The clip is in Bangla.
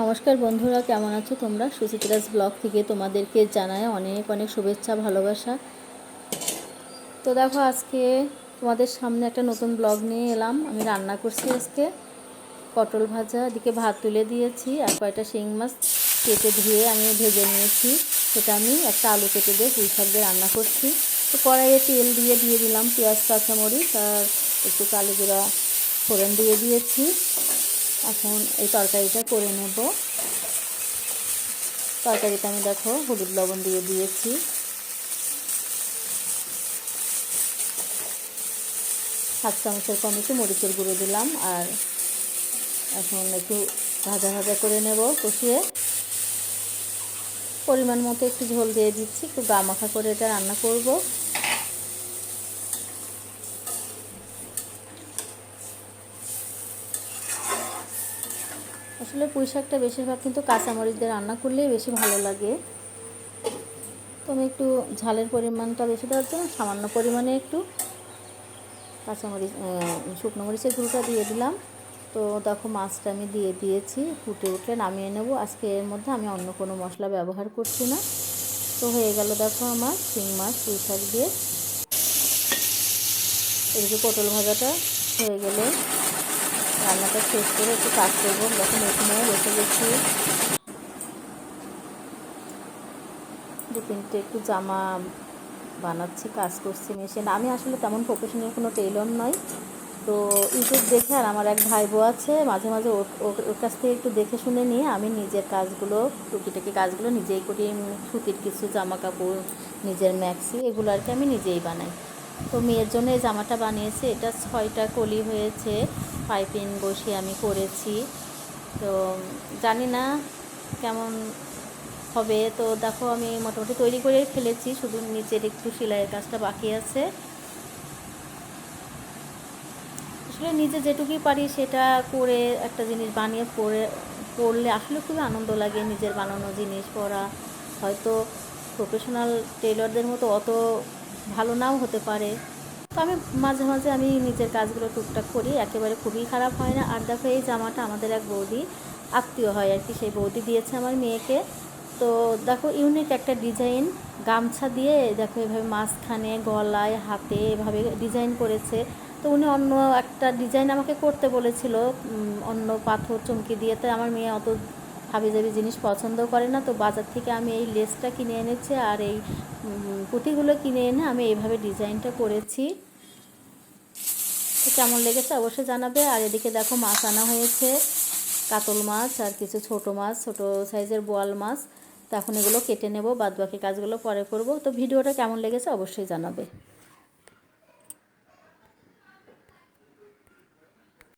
নমস্কার বন্ধুরা, কেমন আছো তোমরা? সুচিত্রাস ব্লগ থেকে তোমাদেরকে জানায় অনেক অনেক শুভেচ্ছা, ভালোবাসা। তো দেখো, আজকে তোমাদের সামনে একটা নতুন ব্লগ নিয়ে এলাম। আমি রান্না করছি আজকে। পটল ভাজা, এদিকে ভাত তুলে দিয়েছি আর কয়টা শিং মাছ কেটে ধুয়ে আমি ভেজে নিয়েছি। সেটা আমি একটা আলু কেটে দিয়ে পুঁই শাক দিয়ে রান্না করছি। তো কড়াইয়ে তেল দিয়ে দিয়ে দিলাম পেঁয়াজ, কাঁচামরিচ আর একটু কালো জিরা ফোড়ন দিয়ে দিয়েছি। এখন এই তরকারিটা করে নেব। তরকারিতে আমি দেখো হলুদ লবণ দিয়ে দিয়েছি। হাফ চামচের কম একটু মরিচের গুঁড়ো দিলাম আর এখন একটু ভাজা ভাজা করে নেব কষিয়ে। পরিমাণ মতো একটু ঝোল দিয়ে দিচ্ছি, একটু গা মাখা করে এটা রান্না করব। আসলে পুঁই শাকটা বেশিরভাগ কিন্তু কাঁচামরিচ দিয়ে রান্না করলেই বেশি ভালো লাগে। তো আমি একটু ঝালের পরিমাণটা বেশি দেওয়ার জন্য সামান্য পরিমাণে একটু কাঁচামরিচ শুকনো মরিচের গুঁড়োটা দিয়ে দিলাম। তো দেখো মাছটা আমি দিয়ে দিয়েছি, ফুটে উঠলে নামিয়ে নেব। আজকে এর মধ্যে আমি অন্য কোনো মশলা ব্যবহার করছি না। তো হয়ে গেল দেখো আমার শিং মাছ, পুঁই শাক দিয়ে। এদিকে পটল ভাজাটা হয়ে গেলে রান্নাটা শেষ করে একটু কাজ করব। যখন এখানে বসে গেছি। তিনটে একটু জামা বানাচ্ছি, কাজ করছি, মেশিন। আমি আসলে তেমন প্রফেশনাল কোনো টেলর নয় তো ইউটিউব দেখে আর আমার এক ভাই বউ আছে, মাঝে মাঝে ওর কাছ থেকে একটু দেখে শুনে নিয়ে আমি নিজের কাজগুলো, টুকিটাকি কাজগুলো নিজেই করি। সুতির কিছু জামা কাপড় নিজের ম্যাক্সি এগুলো আর কি আমি নিজেই বানাই। তো মেয়ের জন্য এই জামাটা বানিয়েছি। এটা ছয়টা কলি হয়েছে। পাইপিং বসিয়ে আমি করেছি। তো জানি না কেমন হবে। তো দেখো আমি মোটামুটি তৈরি করে ফেলেছি, শুধু নিচের একটু সেলাইয়ের কাজটা বাকি আছে। আসলে নিজে যেটুকুই পারি সেটা করে একটা জিনিস বানিয়ে পরে, পড়লে আসলে খুবই আনন্দ লাগে নিজের বানানো জিনিস পরা। হয়তো প্রফেশনাল টেলরদের মতো অত ভালো নাও হতে পারে। তো আমি মাঝে মাঝে আমি নিজের কাজগুলো টুকটাক করি, একেবারে খুবই খারাপ হয় না। আর দেখো, এই জামাটা আমাদের এক বৌদি, আত্মীয় হয় আর কি, সেই বৌদি দিয়েছে আমার মেয়েকে। তো দেখো ইউনিক একটা ডিজাইন গামছা দিয়ে দেখো, এভাবে মাঝখানে, গলায়, হাতে এভাবে ডিজাইন করেছে। তো উনি অন্য একটা ডিজাইন আমাকে করতে বলেছিল অন্য পাথর চমকি দিয়ে। তাই আমার মেয়ে অত হাবি জাবি জিনিস পছন্দ করে না। তো বাজার থেকে আমি এই লেসটা কিনে এনেছি আর এই পুঁতিগুলো কিনে এনে আমি এইভাবে ডিজাইনটা করেছি। কেমন লেগেছে অবশ্যই জানাবে। আর এদিকে দেখো মাছ আনা হয়েছে। কাতল মাছ আর কিছু ছোট মাছ, ছোট সাইজের বোয়াল মাছ। তো এখন এগুলো কেটে নেব, বাদবাকি কাজগুলো পরে করব। তো ভিডিওটা কেমন লেগেছে অবশ্যই জানাবে।